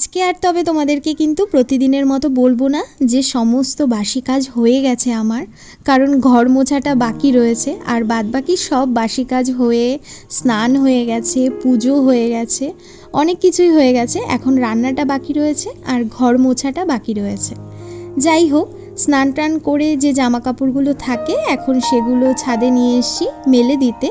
আজকে আর তবে তোমাদেরকে কিন্তু প্রতিদিনের মতো বলব না যে সমস্ত বাসি কাজ হয়ে গেছে আমার। কারণ ঘর মোছাটা বাকি রয়েছে আর বাদ বাকি সব বাসি কাজ হয়ে, স্নান হয়ে গেছে, পুজো হয়ে গেছে, অনেক কিছুই হয়ে গেছে। এখন রান্নাটা বাকি রয়েছে আর ঘর মোছাটা বাকি রয়েছে। যাই হোক, স্নান টান করে যে জামা কাপড়গুলো থাকে, এখন সেগুলো ছাদে নিয়ে এসছি মেলে দিতে।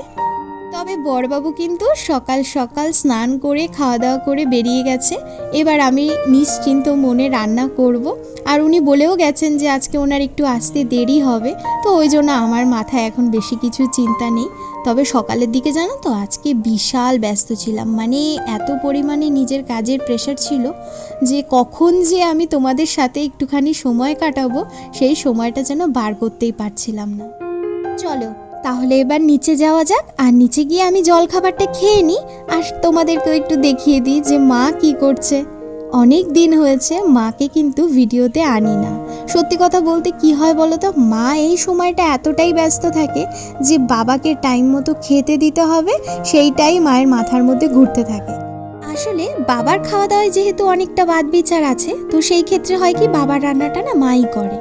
তবে বড়বাবু কিন্তু সকাল সকাল স্নান করে খাওয়া দাওয়া করে বেরিয়ে গেছে। এবার আমি নিশ্চিন্ত মনে রান্না করব। আর উনি বলেও গেছেন যে আজকে ওনার একটু আসতে দেরি হবে। তো ওই জন্য আমার মাথায় এখন বেশি কিছু চিন্তা নেই। তবে সকালের দিকে জানো তো, আজকে বিশাল ব্যস্ত ছিলাম। মানে এত পরিমাণে নিজের কাজের প্রেশার ছিল যে কখন যে আমি তোমাদের সাথে একটুখানি সময় কাটাবো, সেই সময়টা যেন বার করতেই পারছিলাম না। চলো তাহলে এবার নিচে যাওয়া যাক, আর নিচে গিয়ে আমি জল খাবারটা খেয়ে নিই, আর তোমাদেরকেও একটু দেখিয়ে দিই যে মা কি করছে। অনেক দিন হয়েছে, মাকে কিন্তু ভিডিওতে আনি না। সত্যি কথা বলতে কি হয় বলো তো, মা এই সময়টা এতটাই ব্যস্ত থাকে যে বাবাকে টাইম মতো খেতে দিতে হবে, সেইটাই মায়ের মাথার মধ্যে ঘুরতে থাকে। আসলে বাবার খাওয়া দাওয়ায় যেহেতু অনেকটা বাদ বিচার আছে, তো সেই ক্ষেত্রে হয় কি বাবার রান্নাটা না মাই করে।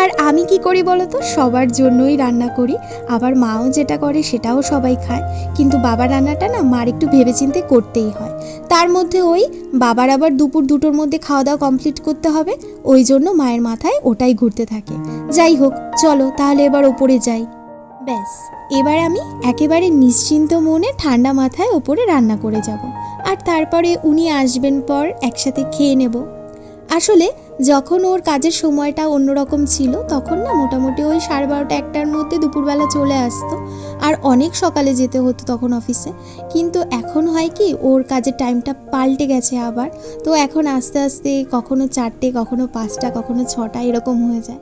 আর আমি কি করি বলো তো সবার জন্যই রান্না করি। আবার মাও যেটা করে সেটাও সবাই খায়। কিন্তু বাবার রান্নাটা না মার একটু ভেবেচিন্তে করতেই হয়। তার মধ্যে ওই বাবার আবার দুপুর দুটোর মধ্যে খাওয়া দাওয়া কমপ্লিট করতে হবে। ওই জন্য মায়ের মাথায় ওটাই ঘুরতে থাকে। যাই হোক, চলো তাহলে এবার ওপরে যাই। ব্যাস, এবার আমি একেবারে নিশ্চিন্ত মনে ঠান্ডা মাথায় ওপরে রান্না করে যাব। আর তারপরে উনি আসবেন পর একসাথে খেয়ে নেব। আসলে যখন ওর কাজের সময়টা অন্যরকম ছিল, তখন না মোটামুটি ওই সাড়ে বারোটা একটার মধ্যে দুপুরবেলা চলে আসতো। আর অনেক সকালে যেতে হতো তখন অফিসে। কিন্তু এখন হয় কি, ওর কাজের টাইমটা পাল্টে গেছে আবার। তো এখন আস্তে আস্তে কখনো চারটে, কখনো পাঁচটা, কখনো ছটা এরকম হয়ে যায়।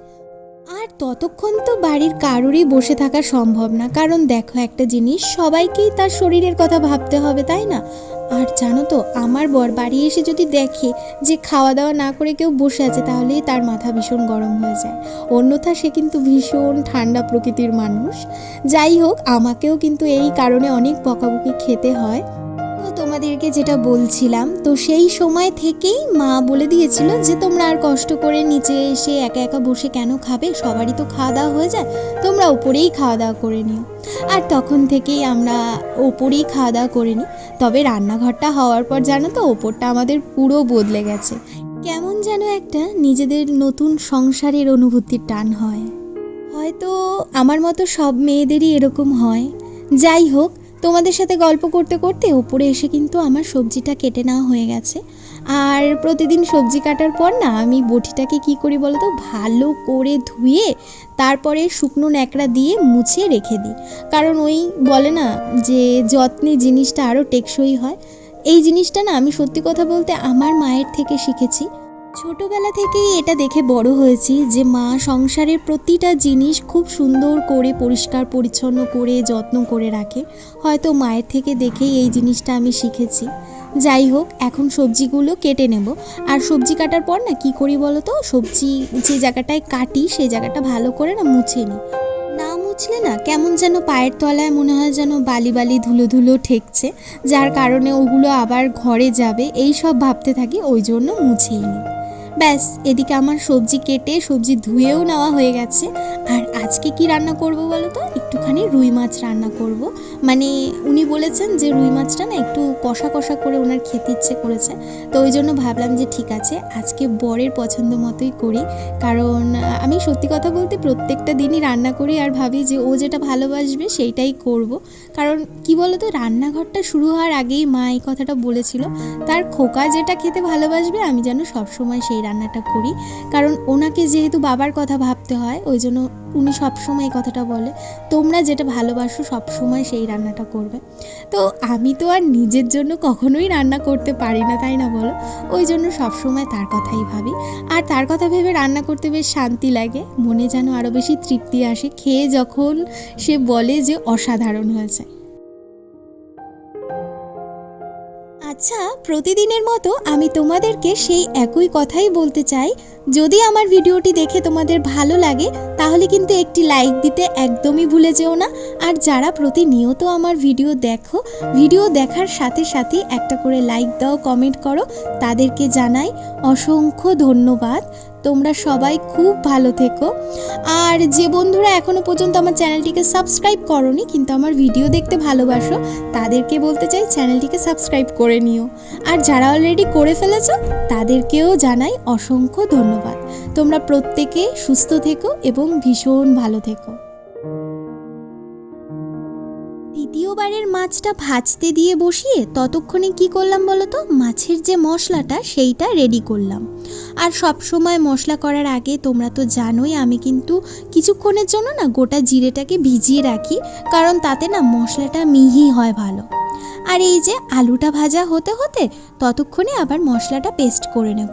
আর ততক্ষণ তো বাড়ির কারোরই বসে থাকা সম্ভব না। কারণ দেখো একটা জিনিস, সবাইকেই তার শরীরের কথা ভাবতে হবে, তাই না? আর জানো তো, আমার বর বাড়ি এসে যদি দেখে যে খাওয়া দাওয়া না করে কেউ বসে আছে, তাহলেই তার মাথা ভীষণ গরম হয়ে যায়। অন্যথা সে কিন্তু ভীষণ ঠান্ডা প্রকৃতির মানুষ। যাই হোক, আমাকেও কিন্তু এই কারণে অনেক বকাবকি খেতে হয়। তোমাদেরকে যেটা বলছিলাম, তো সেই সময় থেকেই মা বলে দিয়েছিল যে তোমরা আর কষ্ট করে নিচে এসে একা একা বসে কেন খাবে? সবারই তো খাওয়া দাওয়া হয়ে যায়, তোমরা ওপরেই খাওয়া দাওয়া করে নিও। আর তখন থেকেই আমরা ওপরেই খাওয়া দাওয়া করে নিই। তবে রান্নাঘরটা হওয়ার পর জানো তো, ওপরটা আমাদের পুরো বদলে গেছে। কেমন যেন একটা নিজেদের নতুন সংসারের অনুভূতির টান হয়। হয়তো আমার মতো সব মেয়েদেরই এরকম হয়। যাই হোক তোমাদের সাথে গল্প করতে করতে ওপরে এসে কিন্তু আমার সবজিটা কেটে নেওয়া হয়ে গেছে। আর প্রতিদিন সবজি কাটার পর না আমি বটিটাকে কি করি বলো তো ভালো করে ধুয়ে তারপরে শুকনো ন্যাকড়া দিয়ে মুছে রেখে দিই। কারণ ওই বলে না যে যত্নে জিনিসটা আরও টেকসই হয়। এই জিনিসটা না আমি সত্যি কথা বলতে আমার মায়ের থেকে শিখেছি। ছোটবেলা থেকেই এটা দেখে বড় হয়েছি যে মা সংসারের প্রতিটা জিনিস খুব সুন্দর করে পরিষ্কার, পরিচ্ছন্ন করে, যত্ন করে রাখে। হয়তো মায়ের থেকে দেখেই এই জিনিসটা আমি শিখেছি। যাই হোক, এখন সবজিগুলো কেটে নেব। আর সবজি কাটার পর না কি করি বলো তো? সবজি যে জায়গাটায় কাটি সেই জায়গাটা ভালো করে না মুছে নিই। না মুছলে না কেমন যেন পায়ের তলায় মনে হয় যেন বালি বালি ধুলো ধুলো ঠেকছে। যার কারণে ওগুলো আবার ঘরে যাবে, এই সব ভাবতে থাকি, ওই জন্য মুছেই নিই ব্যাস, এদিকে আমার সবজি কেটে সবজি ধুয়েও নেওয়া হয়ে গেছে। আর আজকে কি রান্না করব বলো তো? একটুখানি রুই মাছ রান্না করব। মানে উনি বলেছেন যে রুই মাছটা না একটু কষা কষা করে ওনার খেতে ইচ্ছে করেছে। তো ওই জন্য ভাবলাম যে ঠিক আছে, আজকে বরের পছন্দ মতোই করি। কারণ আমি সত্যি কথা বলতে প্রত্যেকটা দিনই রান্না করি আর ভাবি যে ও যেটা ভালোবাসবে সেইটাই করব। কারণ কি বলতো, রান্নাঘরটা শুরু হওয়ার আগেই মা এই কথাটা বলেছিল, তার খোকা যেটা খেতে ভালোবাসবে আমি যেন সবসময় সেই রান্নাটা করি। কারণ ওনাকে যেহেতু বাবার কথা ভাবতে হয়, ওই জন্য উনি সবসময় এই কথাটা বলে। তোমরা যেটা ভালোবাসো সবসময় সেই রান্নাটা করবে। তো আমি তো আর নিজের জন্য কখনোই রান্না করতে পারি না, তাই না বলো? ওই জন্য সবসময় তার কথাই ভাবি। আর তার কথা ভেবে রান্না করতে বেশ শান্তি লাগে। মনে যেন আরও বেশি তৃপ্তি আসে। খেয়ে যখন সে বলে যে অসাধারণ হয়েছে। আচ্ছা প্রতিদিনের মতো আমি তোমাদেরকে সেই একই কথাই বলতে চাই। যদি আমার ভিডিওটি দেখে তোমাদের ভালো লাগে, তাহলে কিন্তু একটি লাইক দিতে একদমই ভুলে যেও না। আর যারা প্রতিনিয়ত আমার ভিডিও দেখো, ভিডিও দেখার সাথে সাথে একটা করে লাইক দাও, কমেন্ট করো, তাদেরকে জানাই অসংখ্য ধন্যবাদ। তোমরা সবাই খুব ভালো থেকো। আর যে বন্ধুরা এখনও পর্যন্ত আমার চ্যানেলটিকে সাবস্ক্রাইব করনি, কিন্তু আমার ভিডিও দেখতে ভালোবাসো, তাদেরকে বলতে চাই চ্যানেলটিকে সাবস্ক্রাইব করে নিও। আর যারা অলরেডি করে ফেলেছ, তাদেরকেও জানাই অসংখ্য ধন্যবাদ। তোমরা প্রত্যেকে সুস্থ থেকো এবং ভীষণ ভালো থেকো। দ্বিতীয়বারের মাছটা ভাজতে দিয়ে বসিয়ে ততক্ষণে কি করলাম বলো তো? মাছের যে মশলাটা, সেইটা রেডি করলাম। আর সব সময় মশলা করার আগে তোমরা তো জানোই আমি কিন্তু কিছুক্ষণের জন্য না গোটা জিরেটাকে ভিজিয়ে রাখি, কারণ তাতে না মশলাটা মিহি হয় ভালো। আর এই যে আলুটা ভাজা হতে হতে ততক্ষণে আবার মশলাটা পেস্ট করে নেব।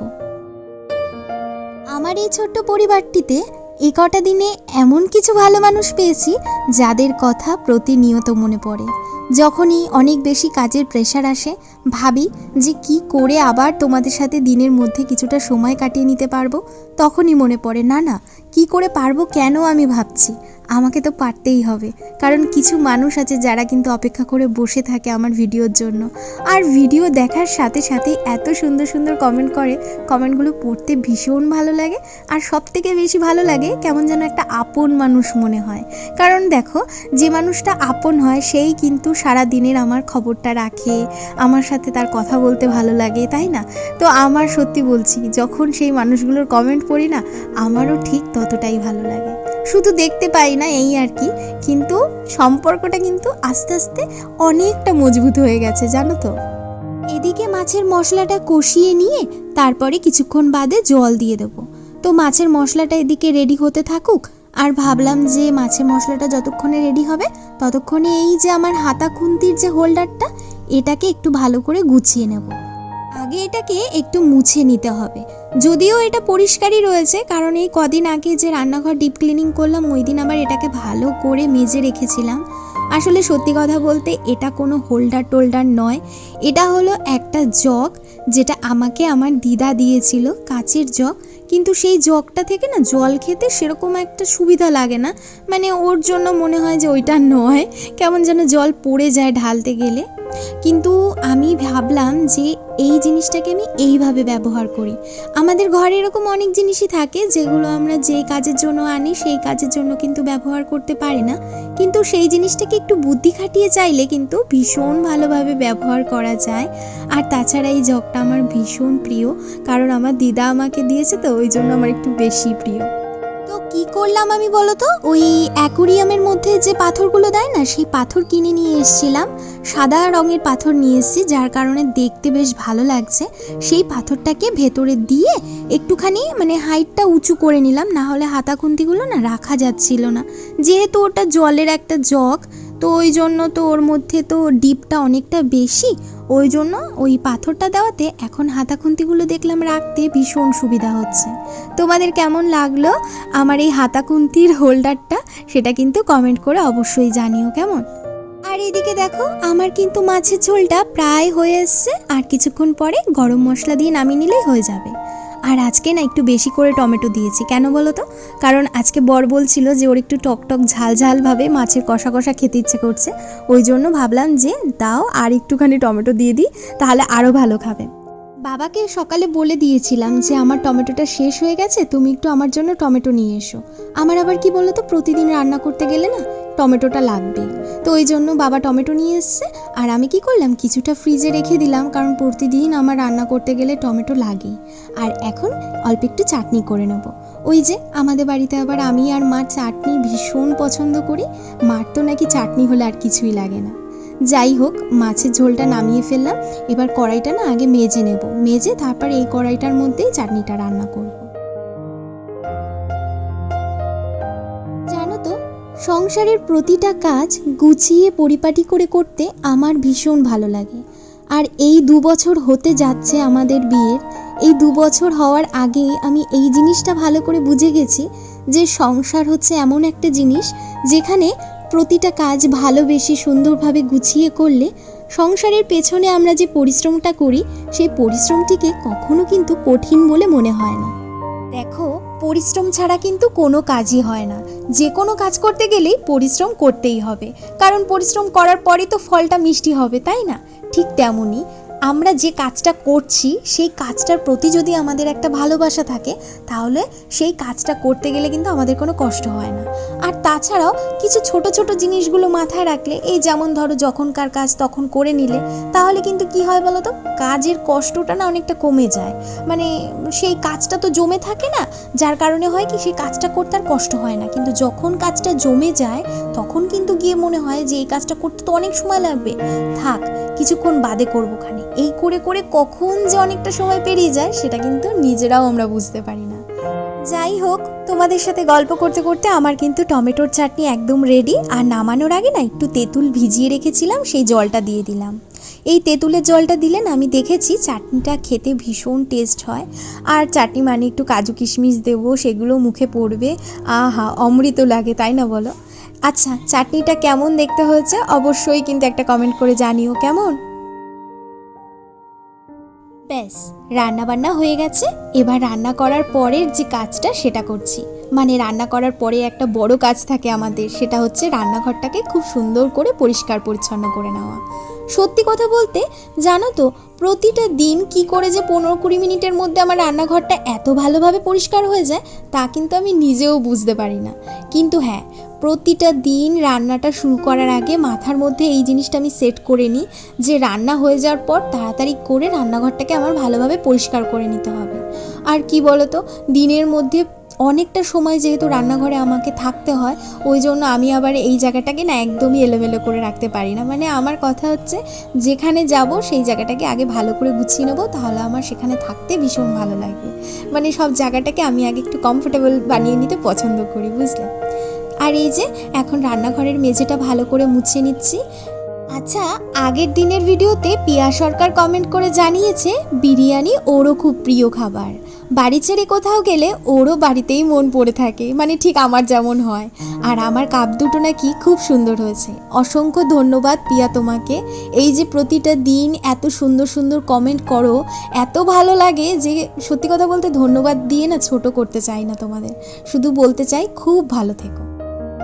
আমার এই ছোট্ট পরিবারটিতে এ কটা দিনে এমন কিছু ভালো মানুষ পেয়েছি যাদের কথা প্রতিনিয়ত মনে পড়ে। যখনই অনেক বেশি কাজের প্রেশার আসে, ভাবি যে কি করে আবার তোমাদের সাথে দিনের মধ্যে কিছুটা সময় কাটিয়ে নিতে পারব, তখনই মনে পড়ে, না না, কি করে পারব কেন আমি ভাবছি? আমাকে তো পারতেই হবে। কারণ কিছু মানুষ আছে যারা কিন্তু অপেক্ষা করে বসে থাকে আমার ভিডিওর জন্য। আর ভিডিও দেখার সাথে সাথে এত সুন্দর সুন্দর কমেন্ট করে কমেন্টগুলো পড়তে ভীষণ ভালো লাগে। আর সব থেকে বেশি ভালো লাগে কেমন যেন একটা আপন মানুষ মনে হয়। কারণ দেখো, যে মানুষটা আপন হয়, সেই কিন্তু সারা দিনের আমার খবরটা রাখে, আমার সাথে তার কথা বলতে ভালো লাগে, তাই না? তো আমার সত্যি বলছি, যখন সেই মানুষগুলোর কমেন্ট পড়ি না, আমারও ঠিক ততটাই ভালো লাগে। শুধু দেখতে পাই না এই আর কি, কিন্তু সম্পর্কটা কিন্তু আস্তে আস্তে অনেকটা মজবুত হয়ে গেছে, জানো তো। এদিকে মাছের মশলাটা কষিয়ে নিয়ে তারপরে কিছুক্ষণ বাদে জল দিয়ে দেবো। তো মাছের মশলাটা এদিকে রেডি হতে থাকুক, আর ভাবলাম যে মাছের মশলাটা যতক্ষণে রেডি হবে, ততক্ষণে এই যে আমার হাতা খুন্তির যে হোল্ডারটা এটাকে একটু ভালো করে গুছিয়ে নেব। আগে এটাকে একটু মুছে নিতে হবে। যদিও এটা পরিষ্কারই রয়েছে, কারণ এই কদিন আগে যে রান্নাঘর ডিপ ক্লিনিং করলাম, ওই দিন আবার এটাকে ভালো করে মেজে রেখেছিলাম। আসলে সত্যি কথা বলতে এটা কোনো হোল্ডার টোল্ডার নয়। এটা হলো একটা জগ যেটা আমাকে আমার দিদা দিয়েছিল, কাচের জগ। কিন্তু সেই জগটা থেকে না জল খেতে সেরকম একটা সুবিধা লাগে না। মানে ওর জন্য মনে হয় যে ওইটা নয়। কেমন যেন জল পড়ে যায় ঢালতে গেলে। কিন্তু আমি ভাবলাম যে এই জিনিসটাকে আমি এইভাবে ব্যবহার করি। আমাদের ঘরে এরকম অনেক জিনিসই থাকে যেগুলো আমরা যে কাজের জন্য আনি সেই কাজের জন্য কিন্তু ব্যবহার করতে পারি না। কিন্তু সেই জিনিসটাকে একটু বুদ্ধি খাটিয়ে চাইলে কিন্তু ভীষণ ভালোভাবে ব্যবহার করা যায়। আর তাছাড়া এই জগটা আমার ভীষণ প্রিয়, কারণ আমার দিদা আমাকে দিয়েছে তো ওই জন্য আমার একটু বেশি প্রিয়। কি করলাম আমি বলো তো ওই অ্যাকুরিয়ামের মধ্যে যে পাথরগুলো দেয় না, সেই পাথর কিনে নিয়ে এসেছিলাম। সাদা রঙের পাথর নিয়ে এসেছি, যার কারণে দেখতে বেশ ভালো লাগছে। সেই পাথরটাকে ভেতরে দিয়ে একটুখানি মানে হাইটটা উঁচু করে নিলাম, না হলে হাতা খুন্তিগুলো না রাখা যাচ্ছিল না। যেহেতু ওটা জলের একটা জগ, তো ওই জন্য তো ওর মধ্যে তো ডিপটা অনেকটা বেশি ওই জন্য ওই পাথরটা দেওয়াতে এখন হাতা খুন্তিগুলো দেখলাম রাখতে ভীষণ সুবিধা হচ্ছে। তোমাদের কেমন লাগল আমার এই হাতা খুন্তির হোল্ডারটা সেটা কিন্তু কমেন্ট করে অবশ্যই জানিও কেমন। আর এদিকে দেখো, আমার কিন্তু মাছের ঝোলটা প্রায় হয়ে এসছে, আর কিছুক্ষণ পরে গরম মশলা দিয়ে নামিয়ে নিলেই হয়ে যাবে। আর আজকে না একটু বেশি করে টমেটো দিয়েছি। কেন বলো তো? কারণ আজকে বর বলছিল যে ওর একটু টকটক টক ঝাল ঝালভাবে মাছের কষা কষা খেতে ইচ্ছে করছে। ওই জন্য ভাবলাম যে দাও আর একটুখানি টমেটো দিয়ে দিই, তাহলে আরও ভালো খাবে। বাবাকে সকালে বলে দিয়েছিলাম যে আমার টমেটোটা শেষ হয়ে গেছে, তুমি একটু আমার জন্য টমেটো নিয়ে এসো। আমার আবার কি বলো তো প্রতিদিন রান্না করতে গেলে না টমেটোটা লাগবে। তো ওই জন্য বাবা টমেটো নিয়ে এসছে, আর আমি কি করলাম, কিছুটা ফ্রিজে রেখে দিলাম, কারণ প্রতিদিন আমার রান্না করতে গেলে টমেটো লাগেই। আর এখন অল্প একটু চাটনি করে নেব। ওই যে আমাদের বাড়িতে আবার আমি আর মার চাটনি ভীষণ পছন্দ করি, মার তো নাকি চাটনি হলে আর কিছুই লাগে না। যাই হোক, মাছের ঝোলটা নামিয়ে ফেললাম। এবার কড়াইটা না আগে মেজে নেব। মেজে তারপর এই কড়াইটার মধ্যেই চাটনিটা রান্না করব। জানো তো, সংসারের প্রতিটা কাজ গুছিয়ে পরিপাটি করে করতে আমার ভীষণ ভালো লাগে। আর এই দু বছর হতে যাচ্ছে আমাদের বিয়ের। এই দু বছর হওয়ার আগে আমি এই জিনিসটা ভালো করে বুঝে গেছি যে সংসার হচ্ছে এমন একটা জিনিস যেখানে প্রতিটা কাজ ভালোবেসে সুন্দরভাবে গুছিয়ে করলে সংসারের পেছনে আমরা যে পরিশ্রমটা করি সেই পরিশ্রমটিকে কখনো কিন্তু কঠিন বলে মনে হয় না। দেখো, পরিশ্রম ছাড়া কিন্তু কোনো কাজই হয় না। যে কোনো কাজ করতে গেলেই পরিশ্রম করতেই হবে। কারণ পরিশ্রম করার পরেই তো ফলটা মিষ্টি হবে, তাই না? ঠিক তেমনই। আমরা যে কাজটা করছি, সেই কাজটার প্রতি যদি আমাদের একটা ভালোবাসা থাকে, তাহলে সেই কাজটা করতে গেলে কিন্তু আমাদের কোনো কষ্ট হয় না। আর তাছাড়াও কিছু ছোট ছোট জিনিসগুলো মাথায় রাখলে, এই যেমন ধরো যখনকার কাজ তখন করে নিলে, তাহলে কিন্তু কি হয় বলো তো? কাজের কষ্টটা না অনেকটা কমে যায়। মানে সেই কাজটা তো জমে থাকে না, যার কারণে হয় কি, সেই কাজটা করতে আর কষ্ট হয় না। কিন্তু যখন কাজটা জমে যায়, তখন কিন্তু গিয়ে মনে হয় যে, এই কাজটা করতে তো অনেক সময় লাগবে। থাক, কিছুক্ষণ বাদে করব খানে এই করে করে কখন যে অনেকটা সময় পেরিয়ে যায়, সেটা কিন্তু নিজেরাও আমরা বুঝতে পারি না। যাই হোক, তোমাদের সাথে গল্প করতে করতে আমার কিন্তু টমেটোর চাটনি একদম রেডি আর নামানোর আগে না একটু তেঁতুল ভিজিয়ে রেখেছিলাম, সেই জলটা দিয়ে দিলাম। এই তেঁতুলের জলটা দিলেন আমি দেখেছি চাটনিটা খেতে ভীষণ টেস্ট হয়, আর চাটনি মানে একটু কাজু কিশমিশ দেবো, সেগুলো মুখে পড়বে। আহা, অমৃত লাগে, তাই না বলো? আচ্ছা চাটনিটা কেমন দেখতে হয়েছে? অবশ্যই কিন্তু একটা কমেন্ট করে জানিও, কেমন? ব্যাস রান্না বান্না হয়ে গেছে। এবার রান্না করার পরের যে কাজটা, সেটা করছি। মানে রান্না করার পরে একটা বড় কাজ থাকে আমাদের, সেটা হচ্ছে রান্নাঘরটাকে খুব সুন্দর করে পরিষ্কার পরিচ্ছন্ন করে নেওয়া। সত্যি কথা বলতে, জানো তো, প্রতিটা দিন কি করে যে পনেরো কুড়ি মিনিটের মধ্যে আমার রান্নাঘরটা এত ভালোভাবে পরিষ্কার হয়ে যায়, তা কিন্তু আমি নিজেও বুঝতে পারি না। কিন্তু হ্যাঁ প্রতিটা দিন রান্নাটা শুরু করার আগে মাথার মধ্যে এই জিনিসটা আমি সেট করে নিই, যে রান্না হয়ে যাওয়ার পর তাড়াতাড়ি করে রান্নাঘরটাকে আমার ভালোভাবে পরিষ্কার করে নিতে হবে। আর কি বলতো, দিনের মধ্যে অনেকটা সময় যেহেতু রান্নাঘরে আমাকে থাকতে হয়, ওই জন্য আমি আবার এই জায়গাটাকে না একদমই এলোমেলো করে রাখতে পারি না। মানে আমার কথা হচ্ছে, যেখানে যাব সেই জায়গাটাকে আগে ভালো করে গুছিয়ে নেব, তাহলে আমার সেখানে থাকতে ভীষণ ভালো লাগবে। মানে সব জায়গাটাকে আমি আগে একটু কমফোর্টেবল বানিয়ে নিতে পছন্দ করি, বুঝলে? আর এই যে, এখন রান্নাঘরের মেঝেটা ভালো করে মুছে নিচ্ছি। আচ্ছা আগের দিনের ভিডিওতে পিয়া সরকার কমেন্ট করে জানিয়েছে, বিরিয়ানি ওরও খুব প্রিয় খাবার। বাড়ি ছেড়ে কোথাও গেলে ওরও বাড়িতেই মন পড়ে থাকে। মানে ঠিক আমার যেমন হয়। আর আমার কাপ দুটো নাকি খুব সুন্দর হয়েছে। অসংখ্য ধন্যবাদ পিয়া তোমাকে। এই যে প্রতিটা দিন এত সুন্দর সুন্দর কমেন্ট করো, এত ভালো লাগে যে সত্যি কথা বলতে ধন্যবাদ দিয়ে না ছোট করতে চাই না তোমাদের। শুধু বলতে চাই, খুব ভালো থেকো।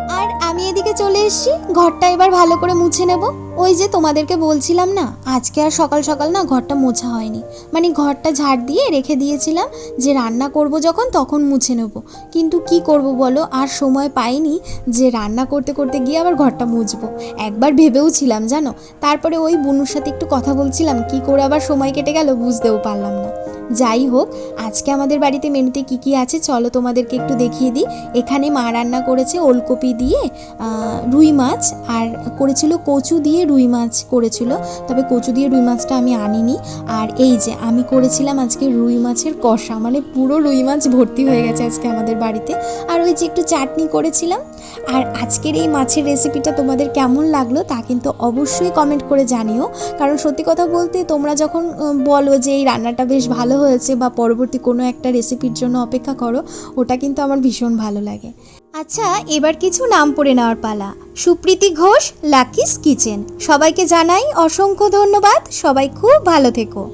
আর আমি এদিকে চলে এসেছি ঘরটা এবার ভালো করে মুছে নেব। ওই যে তোমাদেরকে বলছিলাম না, আজকে আর সকাল সকাল না ঘরটা মোছা হয়নি। মানে ঘরটা ঝাড় দিয়ে রেখে দিয়েছিলাম যে রান্না করব যখন তখন মুছে নেব। কিন্তু কি করব বলো, আর সময় পাইনি যে রান্না করতে করতে গিয়ে আবার ঘরটা মুছবো। একবার ভেবেও ছিলাম জানো, তারপরে ওই বুনুর সাথে একটু কথা বলছিলাম, কি করে আবার সময় কেটে গেল বুঝতেও পারলাম না। যাই হোক, আজকে আমাদের বাড়িতে মেনুতে কি কি আছে চলো তোমাদেরকে একটু দেখিয়ে দিই। এখানে মা রান্না করেছে ওলকপি দিয়ে রুই মাছ, আর করেছিল কচু দিয়ে রুই মাছ করেছিল, তবে কচু দিয়ে রুই মাছটা আমি আনিনি। আর এই যে, আমি করেছিলাম আজকে রুই মাছের কষা মানে পুরো রুই মাছ ভর্তি হয়ে গেছে আজকে আমাদের বাড়িতে। আর ওই যে একটু চাটনি করেছিলাম। আর আজকের এই মাছের রেসিপিটা তোমাদের কেমন লাগল তা কিন্তু অবশ্যই কমেন্ট করে জানিও। কারণ সত্যি কথা বলতে তোমরা যখন বলো যে এই রান্নাটা বেশ ভালো হয়েছে বা পরবর্তী কোনো একটা রেসিপির জন্য অপেক্ষা করো, ওটা কিন্তু আমার ভীষণ ভালো লাগে। আচ্ছা এবার কিছু নাম পড়ে নেওয়ার পালা। Supriti Ghosh, Lucky's kitchen. সবাইকে জানাই অসংখ্য ধন্যবাদ। সবাই খুব ভালো থেকো।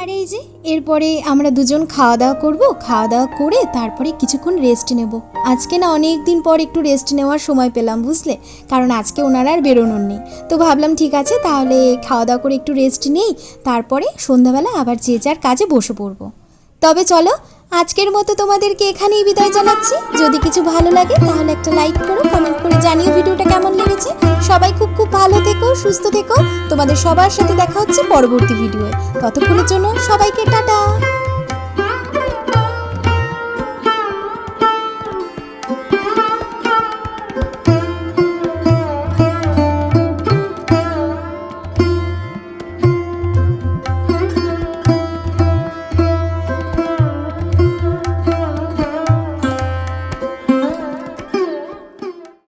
আর এই যে, এরপরে আমরা দুজন খাওয়া দাওয়া করব। খাওয়া দাওয়া করে তারপরে কিছুক্ষণ রেস্ট নেব। আজকে না অনেক দিন পর একটু রেস্ট নেওয়ার সময় পেলাম, বুঝলে? কারণ আজকে ওনারা আর বেরোনোর নেই। তো ভাবলাম ঠিক আছে, তাহলে খাওয়া দাওয়া করে একটু রেস্ট নেই। তারপরে সন্ধ্যাবেলা আবার যে যার কাজে বসে পড়ব। তবে চলো আজকের মতো তোমাদেরকে এখানেই বিদায় জানাচ্ছি। যদি কিছু ভালো লাগে, তাহলে একটা লাইক করো কমেন্ট করে জানিও ভিডিওটা কেমন লেগেছে। সবাই খুব খুব ভালো থেকো, সুস্থ থেকো। তোমাদের সবার সাথে দেখা হচ্ছে পরবর্তী ভিডিওয়ে ততক্ষণের জন্য সবাইকে টাটা।